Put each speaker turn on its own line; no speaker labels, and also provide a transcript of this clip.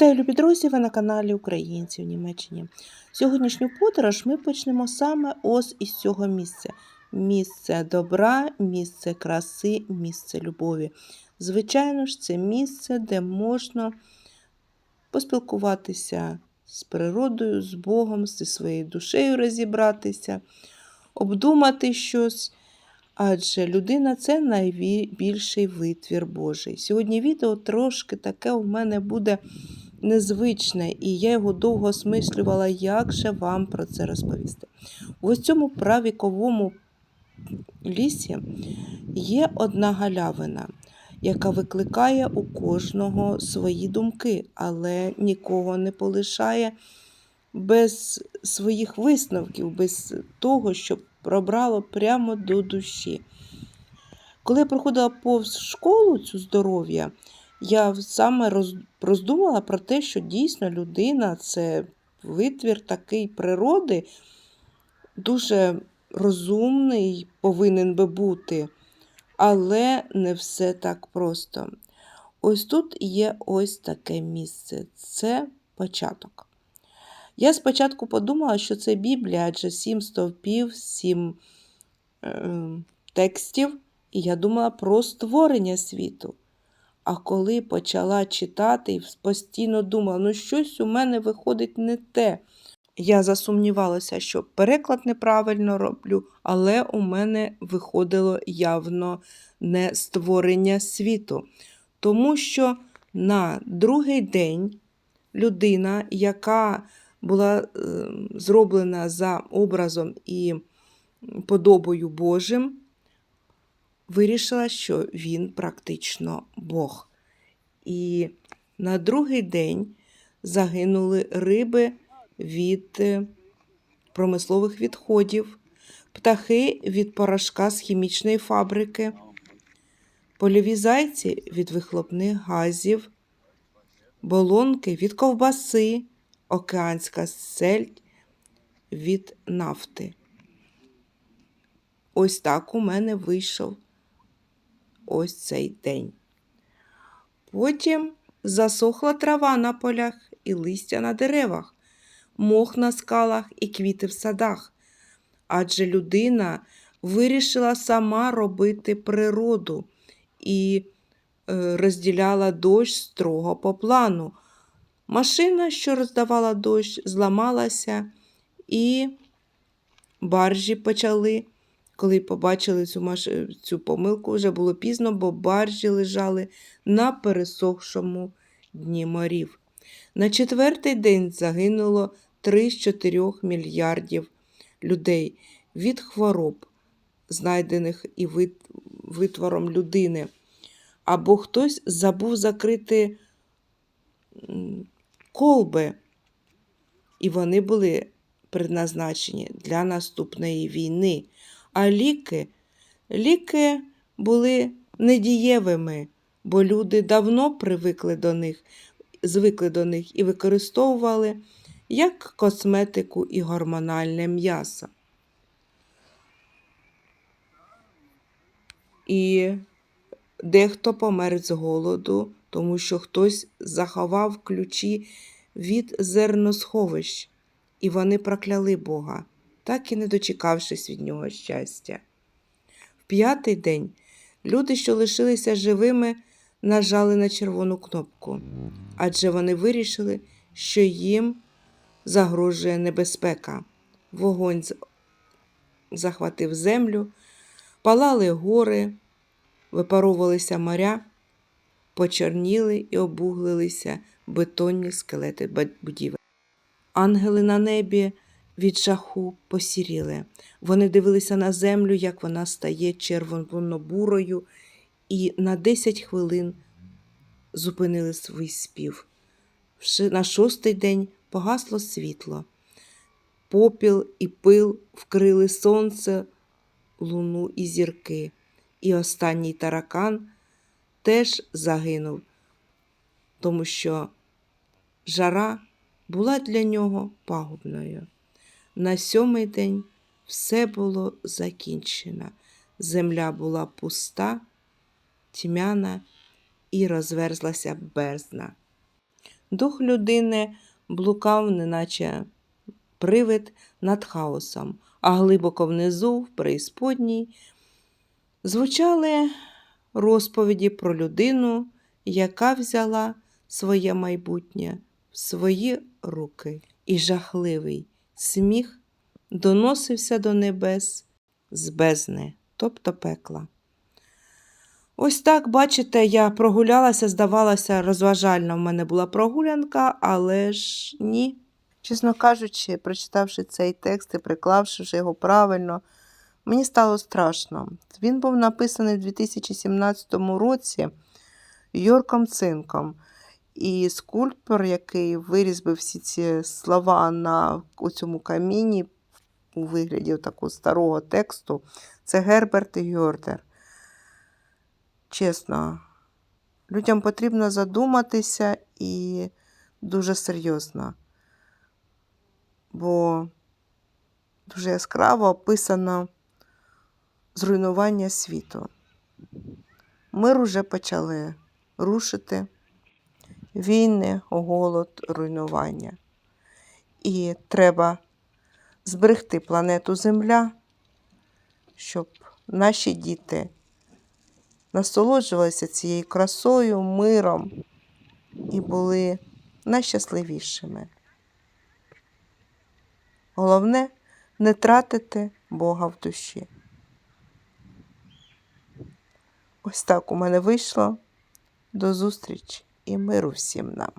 Вітаю, любі друзі! Ви на каналі Українці в Німеччині. Сьогоднішню подорож ми почнемо саме ось із цього місця. Місце добра, місце краси, місце любові. Звичайно ж, це місце, де можна поспілкуватися з природою, з Богом, зі своєю душею розібратися, обдумати щось. Адже людина це найбільший витвір Божий. Сьогодні відео трошки таке у мене буде незвичне, і я його довго осмислювала, як же вам про це розповісти. В цьому правіковому лісі є одна галявина, яка викликає у кожного свої думки, але нікого не полишає без своїх висновків, без того, щоб пробрало прямо до душі. Коли я проходила повз школу цю здоров'я, я саме роз, роздумала про те, що дійсно людина це витвір такий природи, дуже розумний повинен би бути, але не все так просто. Ось тут є ось таке місце це початок. Я спочатку подумала, що це Біблія, адже сім стовпів, сім е, текстів, і я думала про створення світу. А коли почала читати постійно думала, ну щось у мене виходить не те. Я засумнівалася, що переклад неправильно роблю, але у мене виходило явно не створення світу. Тому що на другий день людина, яка була е, зроблена за образом і подобою Божим, вирішила, що він практично Бог. І на другий день загинули риби від е, промислових відходів, птахи від порошка з хімічної фабрики, польові зайці від вихлопних газів, болонки від ковбаси океанська сельдь від нафти. Ось так у мене вийшов ось цей день. Потім засохла трава на полях і листя на деревах, мох на скалах і квіти в садах. Адже людина вирішила сама робити природу і е, розділяла дощ строго по плану. Машина, що роздавала дощ, зламалася, і баржі почали. Коли побачили цю маш... цю помилку, вже було пізно, бо баржі лежали на пересохшому дні морів. На четвертий день загинуло 3 з 4 мільярдів людей від хвороб, знайдених і витвором людини. Або хтось забув закрити колби, і вони були предназначені для наступної війни. А ліки, ліки були недієвими, бо люди давно привикли до них, звикли до них і використовували як косметику і гормональне м'ясо. І дехто помер з голоду тому що хтось заховав ключі від зерносховищ, і вони прокляли Бога, так і не дочекавшись від нього щастя. В п'ятий день люди, що лишилися живими, нажали на червону кнопку, адже вони вирішили, що їм загрожує небезпека. Вогонь захватив землю, палали гори, випаровувалися моря почорніли і обуглилися бетонні скелети будівель. Ангели на небі від жаху посіріли. Вони дивилися на землю, як вона стає червоно-бурою, і на десять хвилин зупинили свій спів. На шостий день погасло світло. Попіл і пил вкрили сонце, луну і зірки, і останній таракан теж загинув, тому що жара була для нього пагубною. На сьомий день все було закінчено. Земля була пуста, тьмяна і розверзлася бездна. Дух людини блукав, неначе привид над хаосом, а глибоко внизу, в преісподній, звучали розповіді про людину, яка взяла своє майбутнє в свої руки, і жахливий сміх доносився до небес з бездни, тобто пекла. Ось так, бачите, я прогулялася, здавалося, розважальна в мене була прогулянка, але ж ні. Чесно кажучи, прочитавши цей текст і приклавши його правильно, мені стало страшно. Він був написаний в 2017 році Йорком Цинком. І скульптор, який вирізбив всі ці слова на цьому каміні у вигляді такого старого тексту, це Герберт Йордер. Чесно, людям потрібно задуматися і дуже серйозно, бо дуже яскраво описано зруйнування світу. Мир уже почали рушити війни, голод, руйнування. І треба зберегти планету Земля, щоб наші діти насолоджувалися цією красою, миром і були найщасливішими. Головне не тратити Бога в душі. Ось так у мене вийшло. До зустрічі і миру всім нам.